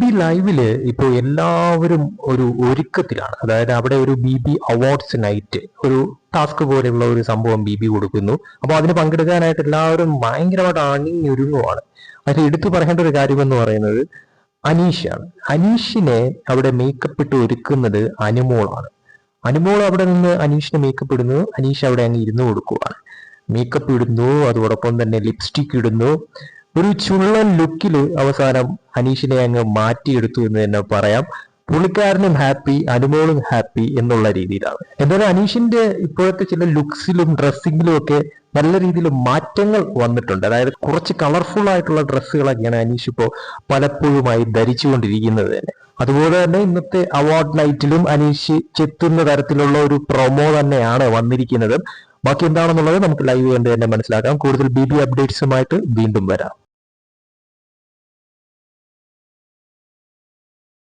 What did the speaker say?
B ലൈവിൽ ഇപ്പോൾ എല്ലാവരും ഒരു ഒരുക്കത്തിലാണ്. അതായത് അവിടെ ഒരു ബി ബി അവാർഡ്സ് നൈറ്റ് ഒരു ടാസ്ക് പോലെയുള്ള ഒരു സംഭവം ബി ബി കൊടുക്കുന്നു. അപ്പോൾ അതിന് പങ്കെടുക്കാനായിട്ട് എല്ലാവരും ഭയങ്കരമായിട്ട് അണിഞ്ഞൊരുങ്ങുവാണ്. അതിൽ എടുത്തു പറയേണ്ട ഒരു കാര്യം എന്ന് പറയുന്നത് അനീഷാണ് അനീഷിനെ അവിടെ മേക്കപ്പ് ഇട്ട് ഒരുക്കുന്നത് അനുമോളാണ്. അനുമോൾ അവിടെ നിന്ന് അനീഷിനെ മേക്കപ്പ് ഇടുന്നു. അനീഷ് അവിടെ അങ്ങ് ഇരുന്ന് കൊടുക്കുവാണ്. മേക്കപ്പ് ഇടുന്നു അതോടൊപ്പം തന്നെ ലിപ്സ്റ്റിക് ഇടുന്നു. ഒരു ചുള്ളൻ ലുക്കിൽ അവസാനം അനീഷിനെ അങ്ങ് മാറ്റിയെടുത്തു എന്ന് തന്നെ പറയാം. പുള്ളിക്കാരനും ഹാപ്പി അനുമോളും ഹാപ്പി എന്നുള്ള രീതിയിലാണ്. എന്തായാലും അനീഷിന്റെ ഇപ്പോഴത്തെ ചില ലുക്സിലും ഡ്രസ്സിങ്ങിലും ഒക്കെ നല്ല രീതിയിൽ മാറ്റങ്ങൾ വന്നിട്ടുണ്ട്. അതായത് കുറച്ച് കളർഫുൾ ആയിട്ടുള്ള ഡ്രസ്സുകളൊക്കെയാണ് അനീഷ് ഇപ്പോൾ പലപ്പോഴുമായി ധരിച്ചുകൊണ്ടിരിക്കുന്നത് തന്നെ. അതുപോലെ തന്നെ ഇന്നത്തെ അവാർഡ് നൈറ്റിലും അനീഷ് ചെത്തുന്ന തരത്തിലുള്ള ഒരു പ്രൊമോ തന്നെയാണ് വന്നിരിക്കുന്നത്. ബാക്കി എന്താണെന്നുള്ളത് നമുക്ക് ലൈവ് കണ്ട് തന്നെ മനസ്സിലാക്കാം. കൂടുതൽ ബി ബി അപ്ഡേറ്റ്സുമായിട്ട് വീണ്ടും വരാം.